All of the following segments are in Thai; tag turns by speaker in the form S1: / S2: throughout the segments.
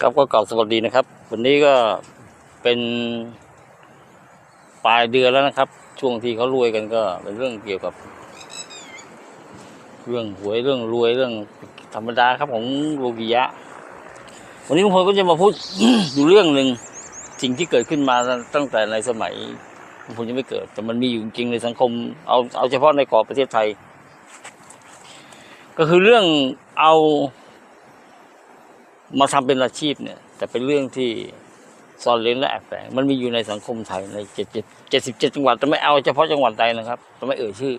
S1: ครับก็กล่าวสวัสดีนะครับ วันนี้ก็เป็นปลายเดือนแล้วนะครับ ช่วงที่เขารวยกันก็เป็นเรื่องเกี่ยวกับ เรื่องหวยเรื่องรวยเรื่องธรรมดาครับของโลกิยะ วันนี้ลุงพลก็จะมาพูดอยู่เรื่องหนึ่งสิ่งที่เกิดขึ้นมาตั้งแต่ในสมัยลุงพลยังไม่เกิด แต่มันมีอยู่จริงในสังคมเอาเอาเฉพาะในกรอบประเทศไทย ก็คือเรื่องเอา มาทำเป็นอาชีพเนี่ย แต่เป็นเรื่องที่ซ่อนเร้นและแอบแฝงมันมีอยู่ในสังคมไทยในเจ็ดเจ็ดเจ็ดสิบเจ็ดจังหวัดแต่ไม่เอาเฉพาะจังหวัดใดนะครับจะไม่เอ่ยชื่อ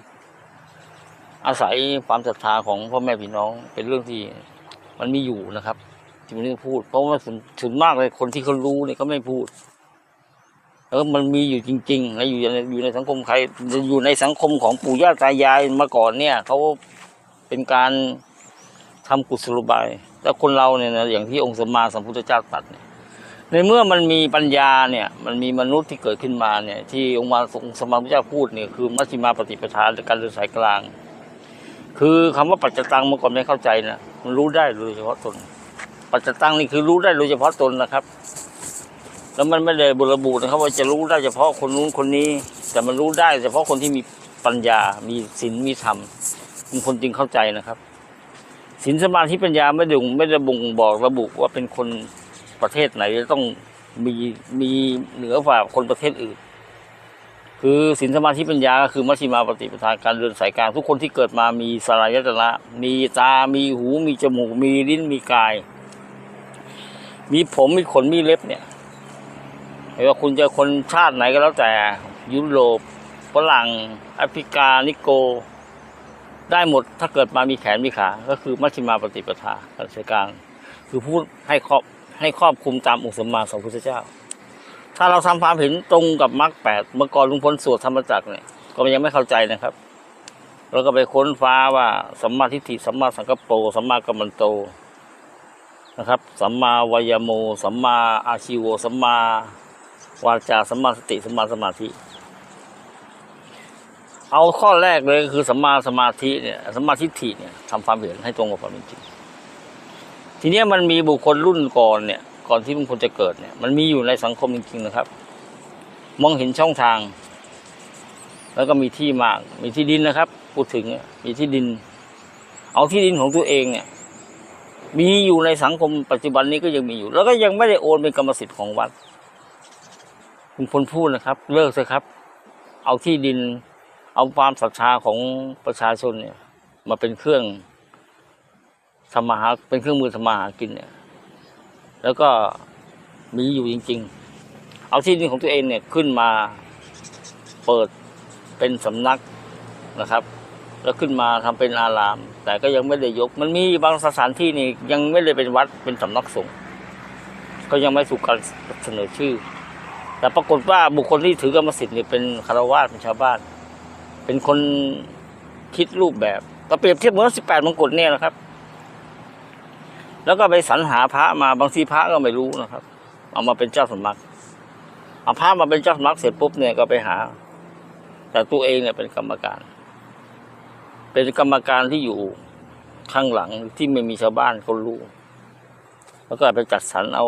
S1: อาศัยความศรัทธาของพ่อแม่พี่น้องเป็นเรื่องที่มันมีอยู่นะครับที่มันไม่พูด เพราะว่าส่วนส่วนมากเลยคนที่เขารู้เนี่ยเขาไม่พูดแล้วมันมีอยู่จริงๆและอยู่ในอยู่ในสังคมใครอยู่ในสังคมของปู่ย่าตายายมาก่อนเนี่ยเขาเป็นการ ทำกุศโลบายแล้วคนเราเนี่ยนะอย่างที่องค์สมมาสัมพุทธเจ้าตรัสเนี่ยในเมื่อมันมีปัญญาเนี่ยมันมีมนุษย์ที่เกิดขึ้นมาเนี่ยที่องค์มาองค์สมมาสัมพุทธเจ้าพูดเนี่ยคือมัชฌิมาปฏิปทาการเดินสายกลาง คือคำว่าปัจจตังเมื่อก่อนไม่เข้าใจนะมันรู้ได้โดยเฉพาะตน ปัจจตังนี่คือรู้ได้โดยเฉพาะตนนะครับ แล้วมันไม่ได้บุระบุนะครับ ว่าจะรู้ได้เฉพาะคนนู้นคนนี้ แต่มันรู้ได้เฉพาะคนที่มีปัญญา มีศีลมีธรรมเป็นคนจึงเข้าใจนะครับ ศีลสมาธิปัญญาไม่ได้ไม่ได้บ่งบอกระบุว่าเป็นคนประเทศไหนจะต้องมีมีเหนือกว่าคนประเทศอื่น คือศีลสมาธิปัญญาก็คือมัชฌิมาปฏิปทาการเดินสายกลางทุกคนที่เกิดมามีสลายตนะมีตา มีหู มีจมูก มีลิ้นมีกาย มีผมมีขนมีเล็บเนี่ยไม่ว่าคุณจะคนชาติไหนก็แล้วแต่ยุโรปฝรั่งแอฟริกานิโก ได้หมดถ้าเกิดมามีแขนมีขา ก็คือมัชฌิมาปฏิปทาการใช้กลาง คือพูดให้ครอบให้ครอบคุมตามองค์สมมาสัมพุทธเจ้า ถ้าเราทำความเห็นตรงกับมรรคแปดเมื่อก่อนลุงพลสวดธรรมจักรเนี่ยก็ยังไม่เข้าใจนะครับแล้วก็ไปค้นฟ้าว่าสัมมาทิฏฐิสัมมาสังกัปโปสัมมากัมมันโตนะครับสัมมาวายโมสัมมาอาชิโวสัมมาวาจาสัมมาสติสัมมาสมาธิ เอาข้อแรกเลยคือสัมมาสมาธิเนี่ยสัมมาทิฏฐิเนี่ยทำความเห็นให้ตรงกับความเป็นจริง ทีนี้มันมีบุคคลรุ่นก่อนเนี่ย ก่อนที่ลุงพลจะเกิดเนี่ย มันมีอยู่ในสังคมจริงๆนะครับ มองเห็นช่องทาง แล้วก็มีที่มาก มีที่ดินนะครับ พูดถึงมีที่ดิน เอาที่ดินของตัวเองเนี่ย มีอยู่ในสังคมปัจจุบันนี้ก็ยังมีอยู่ แล้วก็ยังไม่ได้โอนเป็นกรรมสิทธิ์ของวัดลุงพลพูดนะครับ เลิกเถอะครับ เอาที่ดิน เอาความศรัทธาของประชาชนเนี่ย มาเป็นเครื่องทำมาหาเป็นเครื่องมือทำมาหากินเนี่ย แล้วก็มีอยู่จริง ๆ เอาที่ดินของตัวเองเนี่ยขึ้นมาเปิดเป็นสำนักนะครับ แล้วขึ้นมาทำเป็นอาราม แต่ก็ยังไม่ได้ยก มันมีบางสถานที่นี่ยังไม่ได้เป็นวัดเป็นสำนักสงฆ์ก็ยังไม่ถูกการเสนอชื่อ แต่ปรากฏว่าบุคคลที่ถือกรรมสิทธิ์เนี่ยเป็นคารวาสเป็นชาวบ้าน เป็นคนคิดรูปแบบก็เปรียบเทียบเหมือนสิบแปดมงกุฎเนี่ยนะครับ แล้วก็ไปสรรหาพระมาบางทีพระก็ไม่รู้นะครับ เอามาเป็นเจ้าสำนักเอาพระมาเป็นเจ้าสำนักเสร็จปุ๊บเนี่ยก็ไปหา แต่ตัวเองเนี่ยเป็นกรรมการ เป็นกรรมการที่อยู่ข้างหลังที่ไม่มีชาวบ้านเขารู้ แล้วก็ไปจัดสรรเอา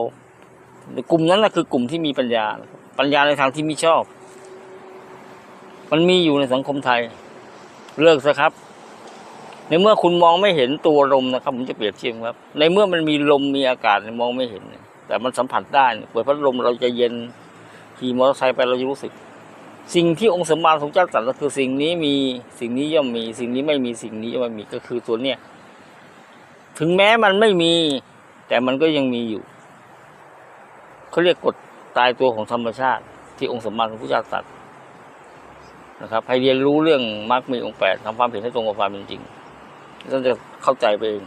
S1: กลุ่มนั้นนะคือกลุ่มที่มีปัญญา ปัญญาในทางที่มิชอบ มันมีอยู่ในสังคมไทย เลิกซะครับ ในเมื่อคุณมองไม่เห็นตัวลมนะครับ ผมจะเปรียบเทียบครับ ในเมื่อมันมีลมมีอากาศเนี่ยมองไม่เห็น แต่มันสัมผัสได้เนี่ยเปิดพัดลมเราจะเย็นขี่มอเตอร์ไซค์ไปเราจะรู้สึก สิ่งที่องค์สมมาสมเจ้าตรัสก็คือสิ่งนี้มีสิ่งนี้ย่อมมี สิ่งนี้ไม่มีสิ่งนี้ย่อมไม่มีก็คือตัวเนี้ยถึงแม้มันไม่มี แต่มันก็ยังมีอยู่เขาเรียกกฎตายตัวของธรรมชาติ ที่องค์สมมาสมพุทธเจ้าตรัส นะครับ ให้เรียนรู้เรื่องมรรคมีองค์แปดทำความเห็นให้ตรงกับความเป็นจริงท่านจะเข้าใจไปเอง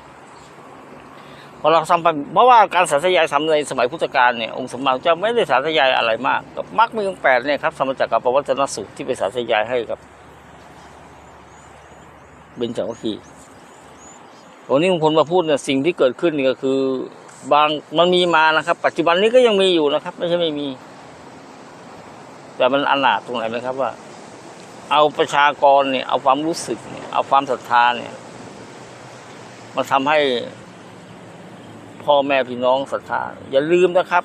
S1: พอเราทำไปเพราะว่าการสาธยายทำในสมัยพุทธกาลเนี่ยองค์สมมาเจ้าไม่ได้สาธยายอะไรมากกับมรรคมีองค์แปดเนี่ยครับสมจากกับปวัตนสูตรที่ไปสาธยายให้กับเบญจวัคคีย์วันนี้ลุงพลมาพูดเนี่ยสิ่งที่เกิดขึ้นนี่ก็คือบางมันมีมานะครับ ปัจจุบันนี้ก็ยังมีอยู่นะครับ ไม่ใช่ไม่มี แต่มันอนาถตรงไหนไหมครับว่า เอาประชากรเนี่ยเอาความรู้สึกเนี่ยเอาความศรัทธาเนี่ยมาทำให้พ่อแม่พี่น้องศรัทธาอย่าลืมนะครับ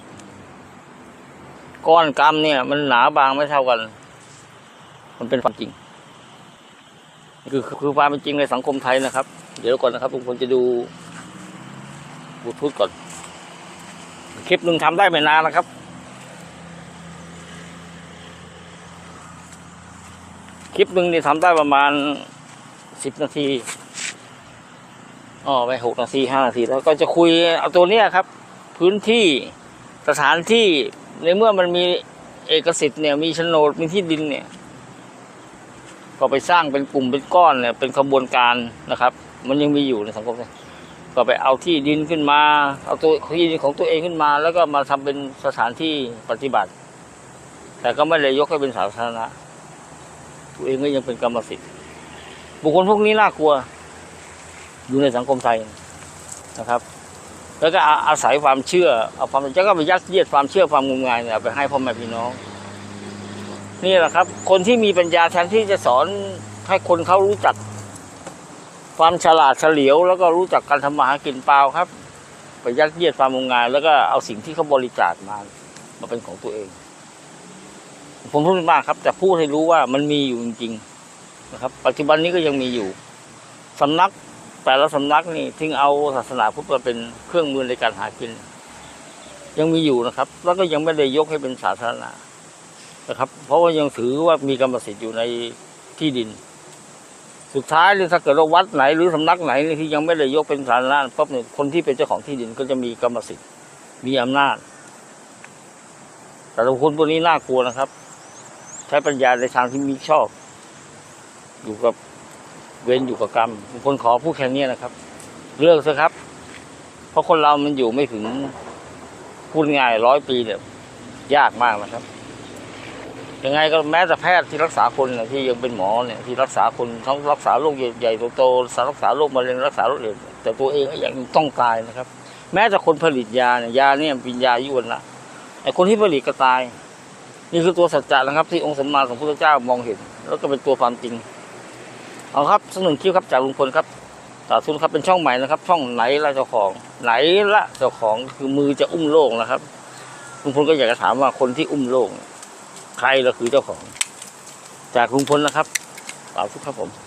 S1: ก้อนกรรมเนี่ย มันหนาบางไม่เท่ากัน มันเป็นความจริง คือคือความเป็นจริงในสังคมไทยนะครับ เดี๋ยวก่อนนะครับทุกคนจะดูบูทูธก่อน คลิปหนึ่งทำได้ไม่นานนะครับ คลิปหนึ่งนี่ทำได้ประมาณสิบนาทีอ๋อไปหกนาทีห้านาที แล้วก็จะคุยเอาตัวเนี้ยครับ พื้นที่สถานที่ในเมื่อมันมีเอกสิทธิ์เนี่ยมีโฉนดมีที่ดินเนี่ย ก็ไปสร้างเป็นกลุ่มเป็นก้อนเนี่ยเป็นขบวนการนะครับ มันยังมีอยู่ในสังคมเนี่ยก็ไปเอาที่ดินขึ้นมา เอาตัวที่ดินของตัวเองขึ้นมา แล้วก็มาทำเป็นสถานที่ปฏิบัติ แต่ก็ไม่ได้ยกให้เป็นสาธารณะ ตัวเองก็ยังเป็นกรรมสิทธิ์ บุคคลพวกนี้น่ากลัว อยู่ในสังคมไทยนะครับ แล้วก็อาอาศัยความเชื่อเอาความจะก็ไปยัดเยียดความเชื่อความงมงายเนี่ยไปให้พ่อแม่พี่น้อง นี่แหละครับ คนที่มีปัญญาแทนที่จะสอนให้คนเขารู้จัก ความฉลาดเฉลียว แล้วก็รู้จักการทำมาหากินเปล่าครับ ไปยัดเยียดความงมงาย แล้วก็เอาสิ่งที่เขาบริจาคมามาเป็นของตัวเอง ผมพูดมากครับ แต่พูดให้รู้ว่ามันมีอยู่จริงๆนะครับ ปัจจุบันนี้ก็ยังมีอยู่สำนักแต่ละสำนักนี่ทิ้งเอาศาสนาพุทธมาเป็นเครื่องมือในการหากิน ยังมีอยู่นะครับ แล้วก็ยังไม่ได้ยกให้เป็นสาธานะครับ เพราะว่ายังถือว่ามีกรรมสิทธิ์อยู่ในที่ดิน สุดท้ายเลยถ้าเกิดว่าวัดไหน หรือสำนักไหนที่ยังไม่ได้ยกเป็นสาธาปั๊บเนี่ยคนที่เป็นเจ้าของที่ดินก็จะมีกรรมสิทธิ์มีอำนาจ แต่ละคนพวกนี้น่ากลัวนะครับ ช้ปัญญาในทางที่มีชอบ อยู่กับเวรอยู่กับกรรมบางคนขอพูดแค่นี้นะครับ เลิกเถอะครับ เพราะคนเรามันอยู่ไม่ถึงพูดง่ายร้อยปีเนี่ยยากมากนะครับ ยังไงก็แม้แต่แพทย์ที่รักษาคนนี่ยที่ยังเป็นหมอเนี่ยที่รักษาคนทั้งรักษาโรคใหญ่โตๆรักษาโรคมะเร็งรักษาโรคอื่นแต่ตัวเองก็ยังต้องตายนะครับ แม้แต่คนผลิตยาเนี่ยยาเนี่ยเป็นยายุวันละไอ้คนที่ผลิตก็ตาย นี่คือตัวสัจจะนะครับ ที่องค์สมมาของพระพุทธเจ้ามองเห็น แล้วก็เป็นตัวความจริง เอาครับสนุนคิวครับจากลุงพลครับสาธุครับเป็นช่องใหม่นะครับ ช่องไหนละเจ้าของ ไหนละเจ้าของคือมือจะอุ้มโลกนะครับลุงพลก็อยากจะถามว่าคนที่อุ้มโลกเนี่ยใครละคือเจ้าของ จากลุงพลนะครับสาธุครับผม